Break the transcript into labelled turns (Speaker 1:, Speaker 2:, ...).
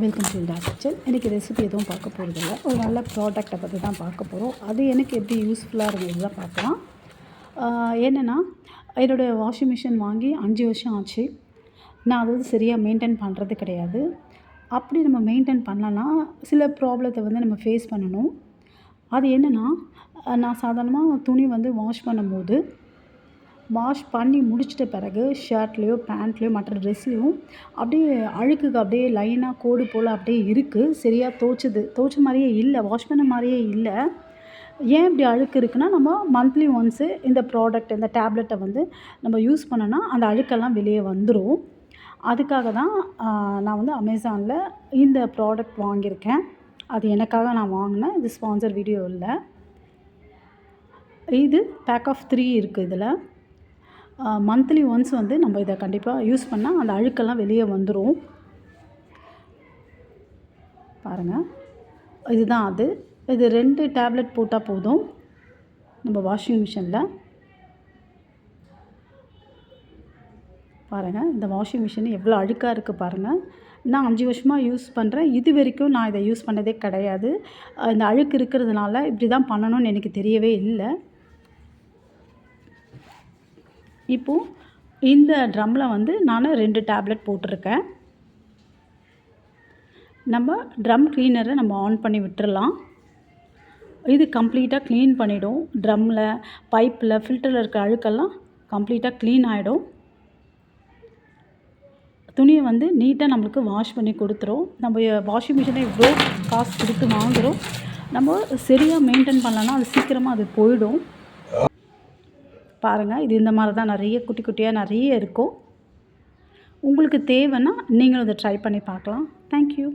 Speaker 1: Welcome to இண்டா kitchen இன்றைக்கி recipe எதுவும் பார்க்க போகிறதில்ல ஒரு நல்ல ப்ராடக்ட்டை பற்றி தான் பார்க்க போகிறோம் அது எனக்கு எப்படி யூஸ்ஃபுல்லாக இருந்தது தான் பார்க்கலாம். என்னென்னா என்னோடய வாஷிங் மிஷின் வாங்கி அஞ்சு வருஷம் ஆச்சு. நான் அது சரியாக மெயின்டைன் பண்ணுறது கிடையாது. அப்படி நம்ம மெயின்டைன் பண்ணலன்னா சில ப்ராப்ளத்தை வந்து நம்ம ஃபேஸ் பண்ணணும். அது என்னென்னா நான் சாதாரணமாக துணி வந்து வாஷ் பண்ணும்போது வாஷ் பண்ணி முடிச்சிட்ட பிறகு ஷர்ட்லேயோ பேண்ட்லேயோ மற்ற ட்ரெஸ்லேயும் அப்படியே அழுக்குக்கு அப்படியே லைனாக கோடு போல் அப்படியே இருக்குது சரியாக துவைச்சது. துவைச்ச மாதிரியே இல்லை. வாஷ் பண்ண மாதிரியே இல்லை. ஏன் இப்படி அழுக்கு இருக்குன்னா நம்ம மந்த்லி ஒன்ஸு இந்த ப்ராடக்ட் இந்த டேப்லெட்டை வந்து நம்ம யூஸ் பண்ணோன்னா அந்த அழுக்கெல்லாம் வெளியே வந்துடும் அதுக்காக தான் நான் வந்து அமேசானில் இந்த ப்ராடக்ட் வாங்கியிருக்கேன். அது எனக்காக நான் வாங்கினேன். இது ஸ்பான்சர் வீடியோ இல்லை. இது பேக் ஆஃப் த்ரீ இருக்குது இதில். மந்த்லி ஒன்ஸ் வந்து நம்ம இதை கண்டிப்பாக யூஸ் பண்ணால் அந்த அழுக்கெல்லாம் வெளியே வந்துடும் பாருங்கள் இதுதான் அது. இது ரெண்டு டேப்லெட் போட்டால் போதும். நம்ம வாஷிங் மிஷினில் பாருங்கள் இந்த வாஷிங் மிஷின் எவ்வளோ அழுக்காக இருக்குது பாருங்கள் நான் அஞ்சு வருஷமாக யூஸ் பண்ணுறேன் இது வரைக்கும் நான் இதை யூஸ் பண்ணதே கிடையாது. இந்த அழுக்கு இருக்கிறதுனால இப்படி தான் பண்ணணும்னு எனக்கு தெரியவே இல்லை. இப்போது இந்த ட்ரம்மில் வந்து நான் ரெண்டு டேப்லெட் போட்டிருக்கேன். நம்ம ட்ரம் க்ளீனரை நம்ம ஆன் பண்ணி விட்டுறலாம். இது கம்ப்ளீட்டாக க்ளீன் பண்ணிவிடும் ட்ரம்மில் பைப்பில் ஃபில்டரில் இருக்க அழுக்கெல்லாம் கம்ப்ளீட்டாக க்ளீன் ஆகிடும் துணியை வந்து நீட்டாக நம்மளுக்கு வாஷ் பண்ணி கொடுத்துரும். நம்ம வாஷிங் மிஷினை இவ்வளோ காசு கொடுத்து வாங்குகிறோம் நம்ம சரியாக மெயின்டைன் பண்ணலன்னா அது சீக்கிரமாக அது போயிடும். பாருங்கள் இது இந்த மாதிரி தான் நிறைய குட்டி குட்டியாக நிறைய இருக்கும். உங்களுக்கு தேவைன்னா நீங்களும் இதை ட்ரை பண்ணி பார்க்கலாம். தேங்க்யூ